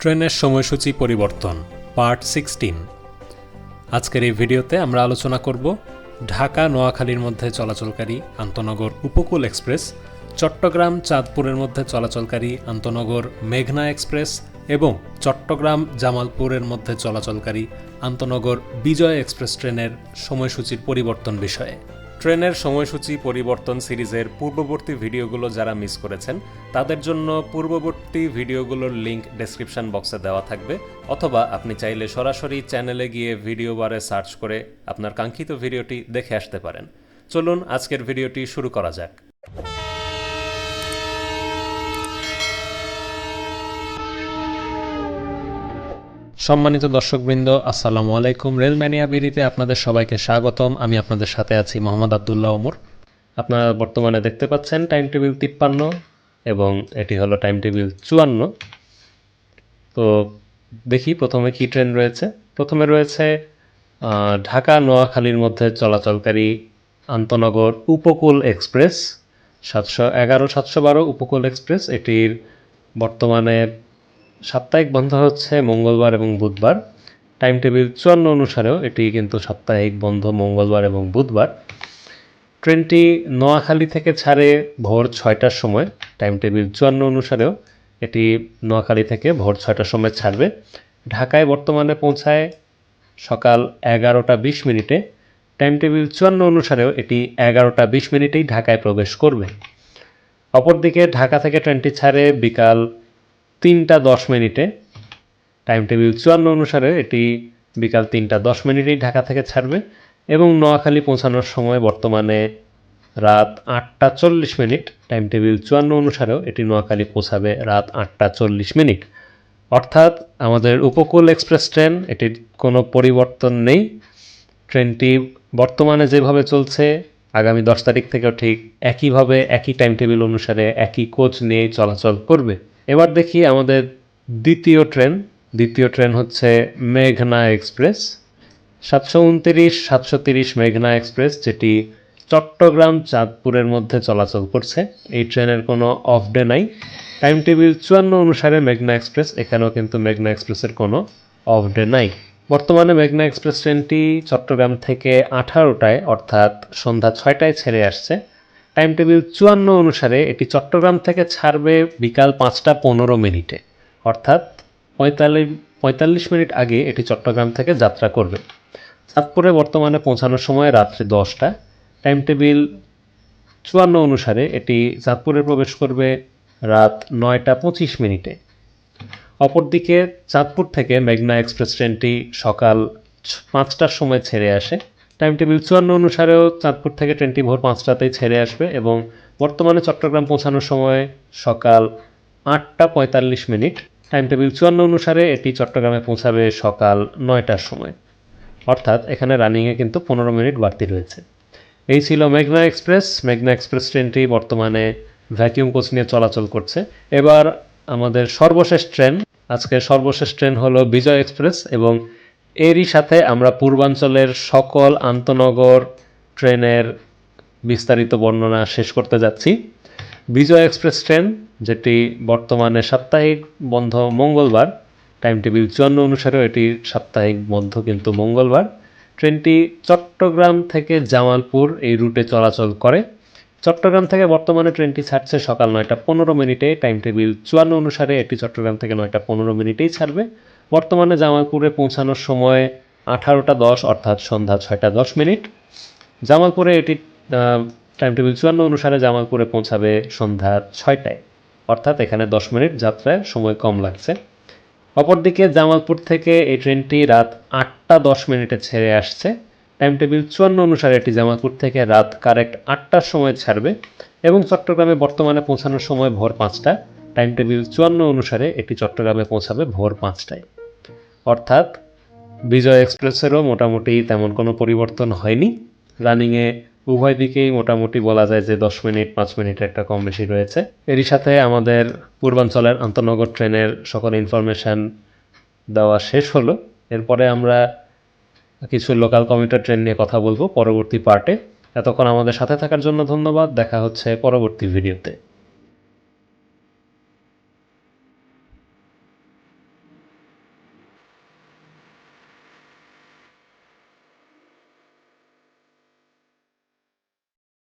ট্রেনের সময়সূচি পরিবর্তন, পার্ট সিক্সটিন। আজকের এই ভিডিওতে আমরা আলোচনা করব ঢাকা নোয়াখালীর মধ্যে চলাচলকারী আন্তনগর উপকূল এক্সপ্রেস, চট্টগ্রাম চাঁদপুরের মধ্যে চলাচলকারী আন্তনগর মেঘনা এক্সপ্রেস এবং চট্টগ্রাম জামালপুরের মধ্যে চলাচলকারী আন্তনগর বিজয় এক্সপ্রেস ট্রেনের সময়সূচির পরিবর্তন বিষয়ে। ট্রেনের সময়সূচি পরিবর্তন সিরিজের পূর্ববর্তী ভিডিওগুলো যারা মিস করেছেন, তাদের জন্য পূর্ববর্তী ভিডিওগুলোর লিংক ডেসক্রিপশন বক্সে দেওয়া থাকবে। অথবা আপনি চাইলে সরাসরি চ্যানেলে গিয়ে ভিডিও বারে সার্চ করে আপনার কাঙ্ক্ষিত ভিডিওটি দেখে আসতে পারেন। চলুন আজকের ভিডিওটি শুরু করা যাক। সম্মানিত দর্শকবৃন্দ, আসসালামু আলাইকুম। রেল ম্যানিয়া বিডিতে আপনাদের সবাইকে স্বাগতম। আমি আপনাদের সাথে আছি মোহাম্মদ আবদুল্লাহ ওমর। আপনারা বর্তমানে দেখতে পাচ্ছেন টাইম টেবিল তিপ্পান্ন এবং এটি হলো টাইম টেবিল চুয়ান্ন। তো দেখি প্রথমে কি ট্রেন রয়েছে। প্রথমে রয়েছে ঢাকা নোয়াখালীর মধ্যে চলাচলকারী আন্তনগর উপকূল এক্সপ্রেস, সাতশো এগারো সাতশো বারো উপকূল এক্সপ্রেস। এটির বর্তমানে সাপ্তাহিক বন্ধ হচ্ছে মঙ্গলবার এবং বুধবার। টাইম টেবিল চুয়ান্ন অনুসারেও এটি কিন্তু সাপ্তাহিক বন্ধ মঙ্গলবার এবং বুধবার। ট্রেনটি নোয়াখালী থেকে ছাড়ে ভোর ছয়টার সময়। টাইম টেবিল চুয়ান্ন অনুসারেও এটি নোয়াখালী থেকে ভোর ছয়টার সময় ছাড়বে। ঢাকায় বর্তমানে পৌঁছায় সকাল এগারোটা বিশ মিনিটে। টাইম টেবিল চুয়ান্ন অনুসারেও এটি এগারোটা বিশ মিনিটেই ঢাকায় প্রবেশ করবে। অপরদিকে ঢাকা থেকে ট্রেনটি ছাড়ে বিকাল তিনটা দশ মিনিটে টাইম টেবিল চুয়ান্ন অনুসারে এটি বিকাল তিনটা দশ মিনিটেই ঢাকা থেকে ছাড়বে এবং নোয়াখালী পৌঁছানোর সময় বর্তমানে রাত আটটা চল্লিশ মিনিট টাইম টেবিল চুয়ান্ন অনুসারেও এটি নোয়াখালী পৌঁছাবে রাত আটটা চল্লিশ মিনিট। অর্থাৎ আমাদের উপকূল এক্সপ্রেস ট্রেন এটির কোনো পরিবর্তন নেই। ট্রেনটি বর্তমানে যেভাবে চলছে, আগামী দশ তারিখ থেকেও ঠিক একইভাবে একই টাইম টেবিল অনুসারে একই কোচ নিয়ে চলাচল করবে। এবার দেখি আমাদের দ্বিতীয় ট্রেন। দ্বিতীয় ট্রেন হচ্ছে মেঘনা এক্সপ্রেস। সাতশো উনতিরিশ, সাতশো তিরিশ মেঘনা এক্সপ্রেস, যেটি চট্টগ্রাম চাঁদপুরের মধ্যে চলাচল করছে। এই ট্রেনের কোনো অফ ডে নাই। টাইম টেবিল চুয়ান্ন অনুসারে মেঘনা এক্সপ্রেস, এখানেও কিন্তু মেঘনা এক্সপ্রেসের কোনো অফ ডে নাই। বর্তমানে মেঘনা এক্সপ্রেস ট্রেনটি চট্টগ্রাম থেকে আঠারোটায়, অর্থাৎ সন্ধ্যা ছয়টায় ছেড়ে আসছে। টাইম টেবিল চুয়ান্ন অনুসারে এটি চট্টগ্রাম থেকে ছাড়বে বিকাল পাঁচটা পনেরো মিনিটে। অর্থাৎ পঁয়তাল্লিশ পঁয়তাল্লিশ মিনিট আগে এটি চট্টগ্রাম থেকে যাত্রা করবে। চাঁদপুরে বর্তমানে পৌঁছানোর সময় রাত্রি দশটা। টাইম টেবিল চুয়ান্ন অনুসারে এটি চাঁদপুরে প্রবেশ করবে রাত নয়টা পঁচিশ মিনিটে। অপরদিকে চাঁদপুর থেকে মেঘনা এক্সপ্রেস ট্রেনটি সকাল পাঁচটার সময় ছেড়ে আসে। টাইম টেবিল চুয়ান্ন অনুসারেও চাঁদপুর থেকে ট্রেনটি ভোর পাঁচটাতেই ছেড়ে আসবে এবং বর্তমানে চট্টগ্রাম পৌঁছানোর সময় সকাল আটটা পঁয়তাল্লিশ মিনিট। টাইম টেবিল চুয়ান্ন অনুসারে এটি চট্টগ্রামে পৌঁছাবে সকাল নয়টার সময়। অর্থাৎ এখানে রানিংয়ে কিন্তু পনেরো মিনিট বাড়তি রয়েছে। এই ছিল মেঘনা এক্সপ্রেস। মেঘনা এক্সপ্রেস ট্রেনটি বর্তমানে ভ্যাকিউম কোচ নিয়ে চলাচল করছে। এবার আমাদের সর্বশেষ ট্রেন। আজকে সর্বশেষ ট্রেন হলো বিজয় এক্সপ্রেস এবং এরই সাথে আমরা পূর্বাঞ্চলের সকল আন্তনগর ট্রেনের বিস্তারিত বর্ণনা শেষ করতে যাচ্ছি। বিজয় এক্সপ্রেস ট্রেন, যেটি বর্তমানে সাপ্তাহিক বন্ধ মঙ্গলবার টাইম টেবিল চুয়ান্ন অনুসারেও এটি সাপ্তাহিক বন্ধ কিন্তু মঙ্গলবার। ট্রেনটি চট্টগ্রাম থেকে জামালপুর এই রুটে চলাচল করে। চট্টগ্রাম থেকে বর্তমানে ট্রেনটি ছাড়ছে সকাল নয়টা পনেরো মিনিটে টাইম টেবিল চুয়ান্ন অনুসারে এটি চট্টগ্রাম থেকে নয়টা পনেরো মিনিটেই ছাড়বে। বর্তমানে জামালপুরে পৌঁছানোর সময় আঠারোটা দশ, অর্থাৎ সন্ধ্যা ছয়টা দশ মিনিট। জামালপুরে এটি টাইম টেবিল চুয়ান্ন অনুসারে জামালপুরে পৌঁছাবে সন্ধ্যা ছয়টায়। অর্থাৎ এখানে দশ মিনিট যাত্রায় সময় কম লাগছে। অপরদিকে জামালপুর থেকে এই ট্রেনটি রাত আটটা দশ মিনিটে ছেড়ে আসছে। টাইম টেবিল চুয়ান্ন অনুসারে এটি জামালপুর থেকে রাত কারেক্ট আটটার সময় ছাড়বে এবং চট্টগ্রামে বর্তমানে পৌঁছানোর সময় ভোর পাঁচটা। টাইম টেবিল চুয়ান্ন অনুসারে এটি চট্টগ্রামে পৌঁছাবে ভোর পাঁচটায়। অর্থাৎ বিজয় এক্সপ্রেসেরও মোটামুটি তেমন কোনো পরিবর্তন হয়নি। রানিংয়ে উভয় দিকেই মোটামুটি বলা যায় যে দশ মিনিট, পাঁচ মিনিট একটা কম বেশি রয়েছে। এরই সাথে আমাদের পূর্বাঞ্চলের আন্তনগর ট্রেনের সকল ইনফরমেশান দেওয়া শেষ হলো। এরপরে আমরা কিছু লোকাল কমিউটার ট্রেন নিয়ে কথা বলব পরবর্তী পার্টে। এতক্ষণ আমাদের সাথে থাকার জন্য ধন্যবাদ। দেখা হচ্ছে পরবর্তী ভিডিওতে।